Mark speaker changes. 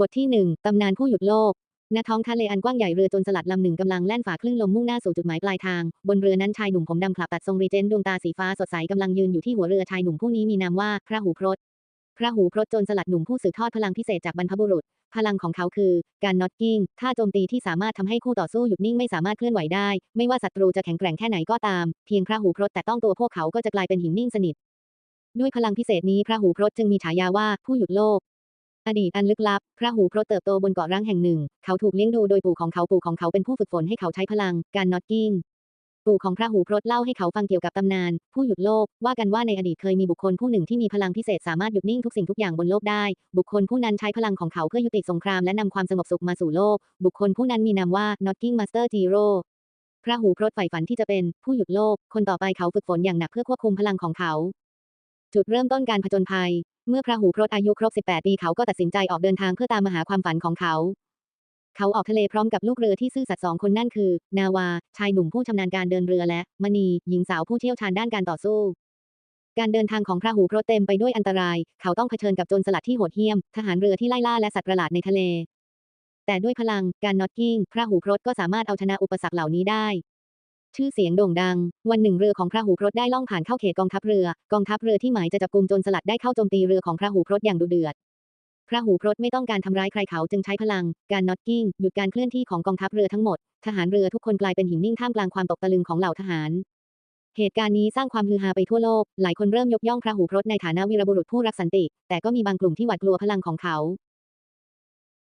Speaker 1: บทที่หนึ่งตำนานผู้หยุดโลก ณ ท้องทะเลอันกว้างใหญ่เรือจรสลัดลำหนึ่งกำลังแล่นฝ่าคลื่นลมมุ่งหน้าสู่จุดหมายปลายทาง บนเรือนั้นชายหนุ่มผมดำขลับตัดทรงรีเจนดวงตาสีฟ้าสดใสกำลังยืนอยู่ที่หัวเรือชายหนุ่มผู้นี้มีนามว่าพระหูพรตพระหูพรตจรสลัดหนุ่มผู้สืบทอดพลังพิเศษจากบรรพบุรุษ พลังของเขาคือ การน็อตกิ้งท่าโจมตีที่สามารถทำให้คู่ต่อสู้หยุดนิ่งไม่สามารถเคลื่อนไหวได้ ไม่ว่าศัตรูจะแข็งแกร่งแค่ไหนก็ตาม เพียงพระหูพรตแต่ต้องตัวพวกเขาก็จะกลายเป็นหินนิ่งสนิท ด้วยพลังพิเศษนี้พระหูพรตจึงมีฉายาว่าผู้หยุดโลก อดีตอันลึกลับ พระหูพรตเติบโตบนเกาะร้างแห่งหนึ่ง เขาถูกเลี้ยงดูโดยปู่ของเขาปู่ของเขาเป็นผู้ฝึกฝนให้เขาใช้พลัง การน็อตกิ้ง ปู่ของพระหูพรตเล่าให้เขาฟังเกี่ยวกับตำนาน ผู้หยุดโลก ว่ากันว่าในอดีตเคยมีบุคคลผู้หนึ่งที่มีพลังพิเศษสามารถหยุดนิ่งทุกสิ่งทุกอย่างบนโลกได้ บุคคลผู้นั้นใช้พลังของเขาเพื่อยุติสงครามและนำความสงบสุขมาสู่โลก บุคคลผู้นั้นมีนามว่า Knocking Master Zero พระหูพรตใฝ่ฝันที่จะเป็นผู้หยุดโลก คนต่อไปเขาฝึกฝนอย่างหนักเพื่อควบคุมพลังของเขา จุดเริ่มต้นการผจญภัย เมื่อพระหูพรตอายุครบ 18 ปีเขาก็ตัดสินใจออกเดินทางเพื่อตามมาหาความฝันของเขา เขาออกทะเลพร้อมกับลูกเรือที่ซื่อสัตย์สองคนนั่นคือ นาวา ชายหนุ่มผู้ชำนาญการเดินเรือและ มณี หญิงสาวผู้เชี่ยวชาญด้านการต่อสู้ การเดินทางของพระหูพรตเต็มไปด้วยอันตราย เขาต้องเผชิญกับโจรสลัดที่โหดเหี้ยม ทหารเรือที่ไล่ล่าและสัตว์ประหลาดในทะเล แต่ด้วยพลังการน็อตกิ้ง พระหูพรตก็สามารถเอาชนะอุปสรรคเหล่านี้ได้ ชื่อเสียงโด่งดัง วันหนึ่งเรือของพระหูพรตได้ล่องผ่านเข้าเขตกองทัพเรือ กองทัพเรือที่หมายจะจับกุมโจรสลัดได้เข้าโจมตีเรือของพระหูพรตอย่างดุเดือด พระหูพรตไม่ต้องการทำร้ายใครเขาจึงใช้พลัง การน็อตกิ้งหยุดการเคลื่อนที่ของกองทัพเรือทั้งหมด ทหารเรือทุกคนกลายเป็นหินนิ่งท่ามกลางความตกตะลึงของเหล่าทหาร เหตุการณ์นี้สร้างความฮือฮาไปทั่วโลก หลายคนเริ่มยกย่องพระหูพรตในฐานะวีรบุรุษผู้รักสันติ แต่ก็มีบางกลุ่มที่หวาดกลัวพลังของเขา